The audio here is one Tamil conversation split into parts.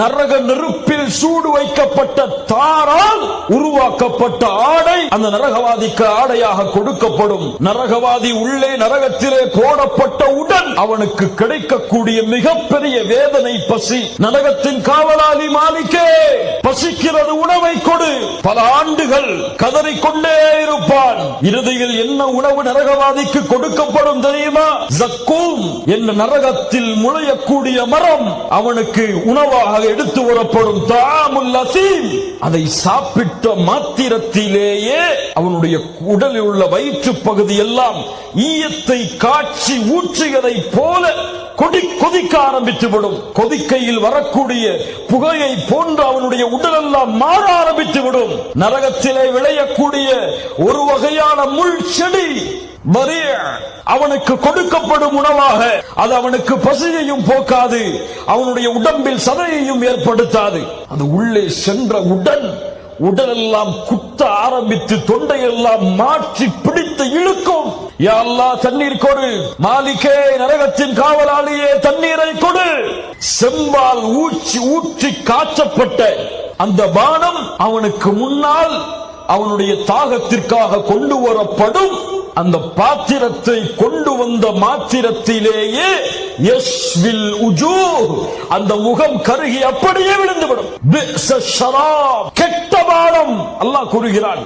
நரக நெருப்பில் சூடு வைக்கப்பட்ட தாரால் உருவாக்கப்பட்ட ஆடை அந்த நரகவாதிக்கு ஆடையாக கொடுக்கப்படும். நரகவாதி உள்ளே நரகத்திலே போடப்பட்ட உடன் அவனுக்கு கிடைக்கக்கூடிய மிகப்பெரிய வேதனை பசி. நரகத்தின் காவலாளி மாலிக்கே பசிக்கிறது உணவை கொடு. பல ஆண்டுகள் கதறிக்கொண்டே இருப்பான். இறுதியில் என்ன உணவு நரகவாதிக்கு கொடுக்கப்படும் தெரியுமா? ஜக்கூம் என்ற நரகத்தில் முளையக்கூடிய மரம். அவனுக்கு உணவாக எடுத்து வரப்படும் தாமுல் அசீம். அதை சாப்பிட்ட மாத்திரத்திலேயே அவனுடைய உடலில் உள்ள வயிற்று பகுதி எல்லாம் ஈயத்தை காட்சி ஊற்றியதைப் போல கொடி கொதிக்க ஆரம்பித்துவிடும். கொதிக்கையில் வரக்கூடிய புகையை போன்று அவனுடைய உடலெல்லாம் மாற ஆரம்பித்து விடும் நரகத்திலே விளையக்கூடிய ஒரு வகையான முள் செடி அவனுக்கு கொடுக்கப்படும் உணவாக. அது அவனுக்கு பசியையும் போக்காது அவனுடைய உடம்பில் சதையையும் ஏற்படுத்தாது. அது உள்ளே சென்ற உடன் உடலெல்லாம் குத்த ஆரம்பித்து தொண்டையெல்லாம் மாற்றி பிடித்து இழுக்கும். யாழ்லா தண்ணீர் கொடு. மாலிகே நரகத்தின் காவலாளியே தண்ணீரை கொடு. செம்பால் ஊற்றி ஊற்றி காய்ச்சப்பட்ட அந்த பானம் அவனுக்கு முன்னால் அவனுடைய தாகத்திற்காக கொண்டு வரப்படும். அந்த பாத்திரத்தை கொண்டு வந்த மாத்திரத்திலேயே யஸ்வில் உஜூ அந்த முகம் கருகி அப்படியே விழுந்துவிடும். கெட்ட பானம் அல்லாஹ் கூறுகிறான்.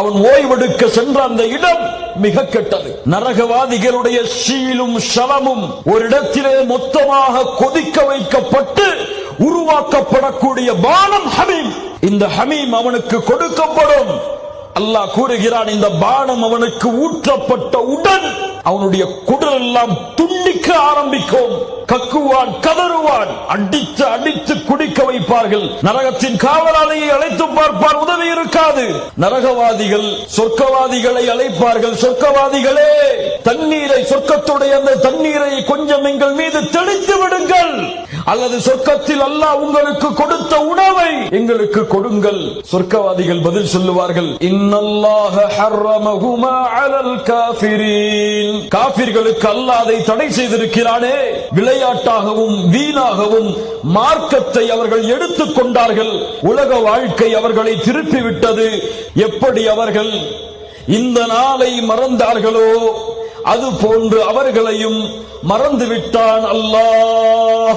அவன் ஓய்வெடுக்க சென்ற அந்த இடம் மிக கெட்டது. நரகவாதிகளுடைய ஷீலும் சலமும் ஒரு இடத்திலே மொத்தமாக கொதிக்க வைக்கப்பட்டு உருவாக்கப்படக்கூடிய பானம் ஹமீம். இந்த ஹமீம் அவனுக்கு கொடுக்கப்படும். அல்லாஹ் கூறுகிறான் இந்த பானம் அவனுக்கு ஊற்றப்பட்ட உடன் அவனுடைய குடல் எல்லாம் துண்டிக்க ஆரம்பிக்கும். கக்குவான் கதறுவான் அடித்து அடித்து குடிக்க வைப்பார்கள். நரகத்தின் காவலாளியை அழைத்து பார்ப்பார். உதவி இருக்காது. நரகவாதிகள் சொர்க்கவாதிகளை அழைப்பார்கள். சொர்க்கவாதிகளே தண்ணீரை சொர்க்கத்துடைய அந்த தண்ணீரை கொஞ்சம் எங்கள் மீது தெளித்து விடுங்கள். அல்லது சொர்க்கத்தில் அல்லாஹ் உங்களுக்கு கொடுத்த உணவை எங்களுக்கு கொடுங்கள். சொர்க்கவாதிகள் பதில் சொல்லுவார்கள் இன்னல்லாஹ ஹர்ரமஹுமா அலல் காஃபிரீன். காபிர்களுக்கு அல்லாஹ் அதை தடை செய்திருக்கிறானே. விளையாட்டாகவும் வீணாகவும் மார்க்கத்தை அவர்கள் எடுத்துக் கொண்டார்கள். உலக வாழ்க்கை அவர்களை திருப்பிவிட்டது. எப்படி அவர்கள் இந்த நாளை மறந்தார்களோ அது போன்று அவர்களையும் மறந்துவிட்டான் அல்லாஹ்.